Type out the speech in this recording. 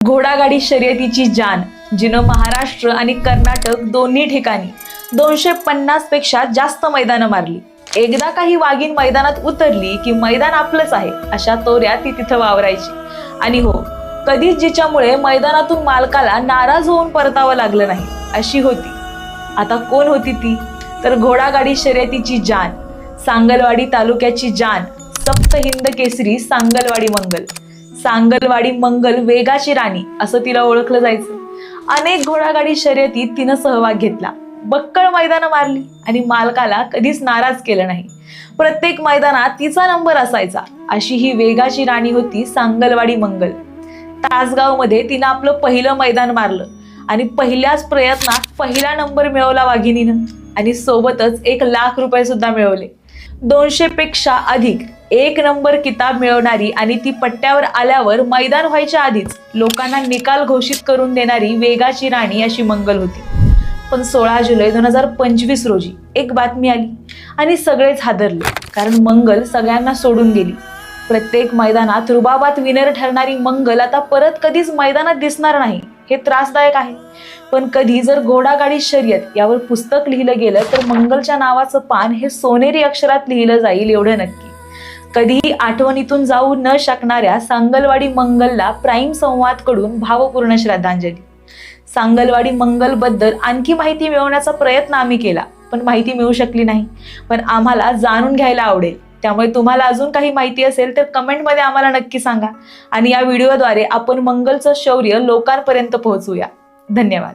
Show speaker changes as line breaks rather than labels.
घोडागाडी शर्यतीची जान जिनं महाराष्ट्र आणि कर्नाटक दोन्ही ठिकाणी दोनशे पन्नासपेक्षा जास्त मैदानं मारली. एकदा काही वाघीण मैदानात उतरली की मैदान आपलंच आहे अशा तोऱ्या ती तिथं वावरायची. आणि हो कधीच जिच्यामुळे मैदानातून मालकाला नाराज होऊन परतावं लागलं नाही अशी होती. आता कोण होती ती? तर घोडागाडी शर्यतीची जान सांगलवाडी तालुक्याची जान सप्त हिंद केसरी सांगलवाडी मंगल. सांगलवाडी मंगल वेगाची राणी असं तिला ओळखलं जायचं. अनेक घोडागाडी शर्यतीत तिनं सहभाग घेतला. बक्कळ मैदानं मारली आणि मालकाला कधीच नाराज केलं नाही. प्रत्येक मैदानात तिचा नंबर असायचा. अशी ही वेगाची राणी होती सांगलवाडी मंगल. तासगावमध्ये तिनं आपलं पहिलं मैदान मारलं आणि पहिल्याच प्रयत्नात पहिला नंबर मिळवला वाघिणीनं आणि सोबतच एक लाख रुपये सुद्धा मिळवले. दोनशे पेक्षा अधिक एक नंबर किताब मिळवणारी आणि ती पट्ट्यावर आल्यावर मैदान व्हायच्या आधीच लोकांना निकाल घोषित करून देणारी वेगाची राणी अशी मंगल होती. पण सोळा जुलै दोन हजार पंचवीस रोजी एक बातमी आली आणि सगळेच हादरले. कारण मंगल सगळ्यांना सोडून गेली. प्रत्येक मैदानात रुबाबात विनर ठरणारी मंगल आता परत कधीच मैदानात दिसणार नाही हे त्रासदायक आहे. पण कधी जर घोडागाडी शर्यत यावर पुस्तक लिहिलं गेलं तर मंगलच्या नावाचं पान हे सोनेरी अक्षरात लिहिलं जाईल एवढं नक्की. कधीही आठवणीतून जाऊ न शकणाऱ्या सांगलवाडी मंगलला प्राईम संवादकडून भावपूर्ण श्रद्धांजली. सांगलवाडी मंगलबद्दल आणखी माहिती मिळवण्याचा प्रयत्न आम्ही केला पण माहिती मिळू शकली नाही. पण आम्हाला जाणून घ्यायला आवडेल. त्यामुळे तुम्हाला अजून काही माहिती असेल तर कमेंटमध्ये आम्हाला नक्की सांगा. आणि या व्हिडिओद्वारे आपण मंगलचं शौर्य लोकांपर्यंत पोहोचूया. धन्यवाद.